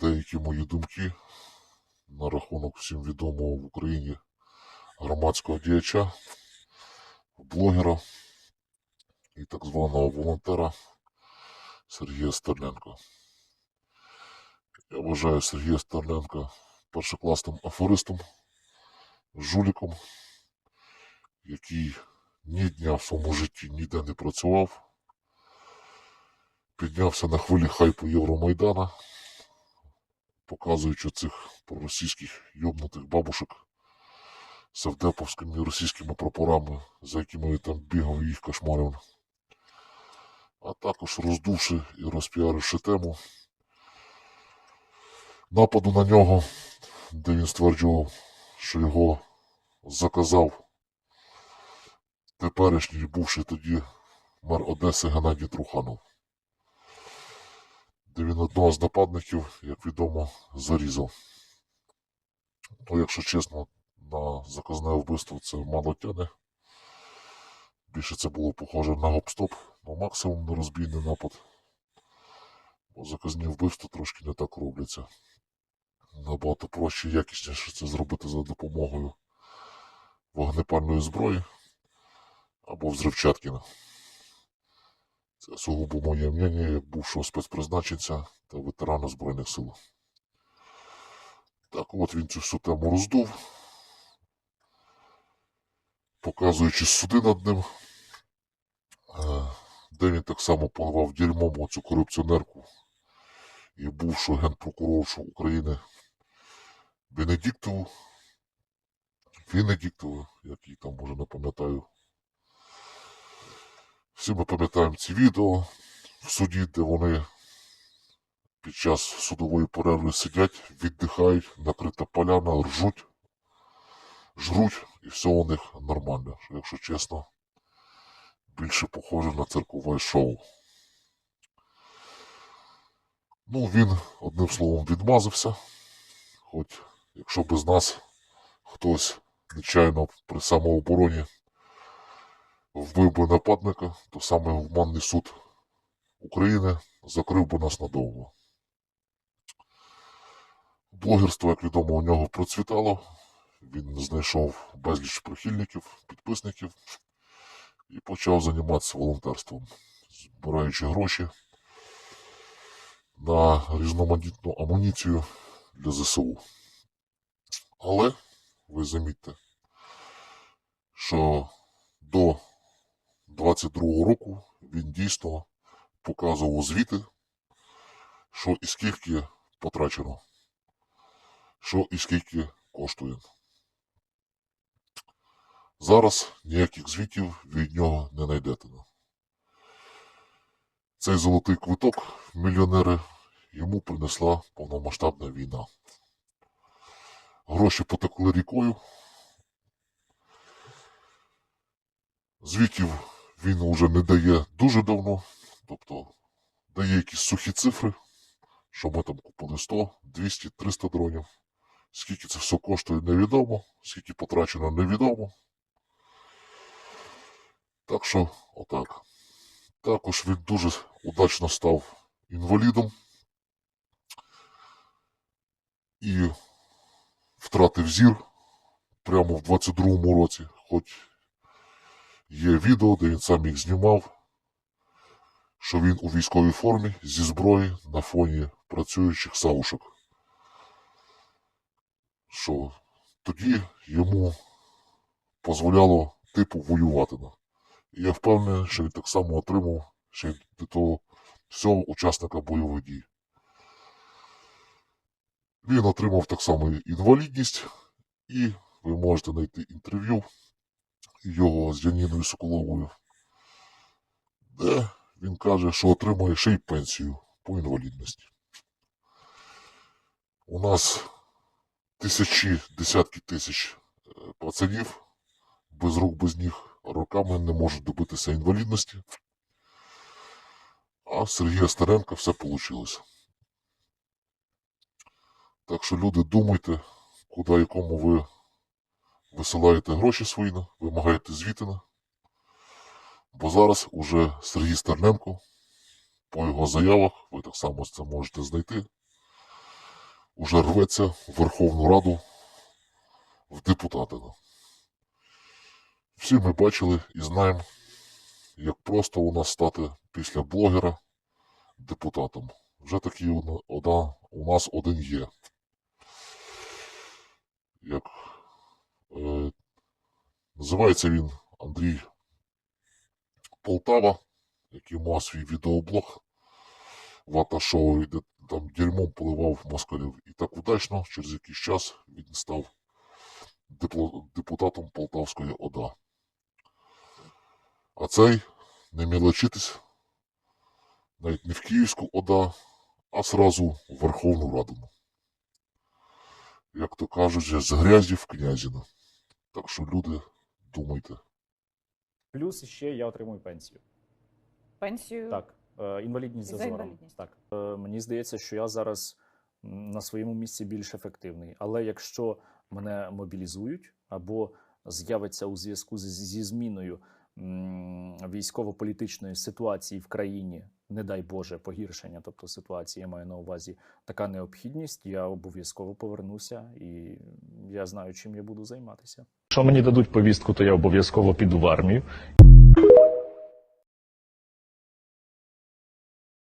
деякі мої думки на рахунок всім відомого в Україні громадського діяча, блогера і так званого волонтера Сергія Стерненка. Я вважаю Сергія Стерненка першокласним афористом, жуліком, який ні дня в своєму житті ніде не працював, піднявся на хвилі хайпу Євромайдана, показуючи цих проросійських йобнутих бабушек савдеповськими російськими прапорами, за якими там бігав їх кошмарив. А також роздувши і розпіаривши тему нападу на нього, де він стверджував, що його заказав теперішній бувший тоді мер Одеси Геннадій Труханов, де він одного з нападників, як відомо, зарізав. Ну, якщо чесно, на заказне вбивство це мало тяне. Більше це було похоже на гоп-стоп, ну максимум на розбійний напад. Бо заказні вбивства трошки не так робляться. Набагато проще і якісніше це зробити за допомогою вогнепальної зброї або взривчаткіна. Це сугубо моє мнення як бувшого спецпризначенця та ветерана Збройних сил. Так от він цю всю тему роздув, показуючи суди над ним, е, де він так само поливав дерьмом оцю корупціонерку і бувшу генпрокуроршу України Бенедиктову, Венедиктову, як її там може не пам'ятаю. Всі ми пам'ятаємо ці відео в суді, де вони під час судової перерви сидять, віддихають, накрита поляна, ржуть, жруть, і все у них нормально. Якщо чесно, більше похоже на циркове шоу. Ну, він, одним словом, відмазався. Хоч, якщо без нас хтось нечайно при самообороні вбив би нападника, то саме гуманний суд України закрив би нас надовго. Блогерство, як відомо, у нього процвітало. Він знайшов безліч прихильників, підписників і почав займатися волонтерством, збираючи гроші на різноманітну амуніцію для ЗСУ. Але ви замітьте, що до 22-го року він дійсно показував звіти, що і скільки потрачено, що і скільки коштує. Зараз ніяких звітів від нього не знайдете. Цей золотий квиток мільйонери йому принесла повномасштабна війна. Гроші потекли рікою. Звітів він уже не дає дуже давно, тобто дає якісь сухі цифри, що ми там купили 100, 200, 300 дронів. Скільки це все коштує, невідомо, скільки потрачено, невідомо. Так що, отак. Також він дуже удачно став інвалідом і втратив зір прямо в 22-му році, хоч є відео, де він сам їх знімав, що він у військовій формі зі зброї на фоні працюючих савушок. Що тоді йому дозволяло типу воювати. І я впевнений, що він так само отримав ще до того всього учасника бойових дій. Він отримав так само інвалідність, і ви можете знайти інтерв'ю його з Яніною Соколовою, де він каже, що отримує ще й пенсію по інвалідності. У нас тисячі, десятки тисяч е, пацанів без рук, без ніг роками не можуть добитися інвалідності. А Сергія Старенка все вийшло. Так що люди думайте, куди і кому ви висилаєте гроші свої, вимагаєте звітина. Бо зараз уже Сергій Стерненко, по його заявах, ви так само це можете знайти, уже рветься в Верховну Раду в депутати. Всі ми бачили і знаємо, як просто у нас стати після блогера депутатом. Вже такий у нас один є. Як е, називається він Андрій Полтава, який мав свій відеоблог Вата Шоу, де там дерьмом поливав москалів. І так удачно, через якийсь час він став депутатом Полтавської ОДА. А цей не мілочитись навіть не в Київську ОДА, а сразу в Верховну Раду. Як то кажуть, з грязі в князіна. Так що люди, думайте. Плюс ще я отримую пенсію. Пенсію Так, е, інвалідність за За зором. інвалідність. Так. Е, Мені здається, що я зараз на своєму місці більш ефективний. Але якщо мене мобілізують або з'явиться у зв'язку зі зміною військово-політичної ситуації в країні, не дай Боже, погіршення, тобто ситуації, я маю на увазі така необхідність, я обов'язково повернуся і я знаю, чим я буду займатися. Якщо мені дадуть повістку, то я обов'язково піду в армію.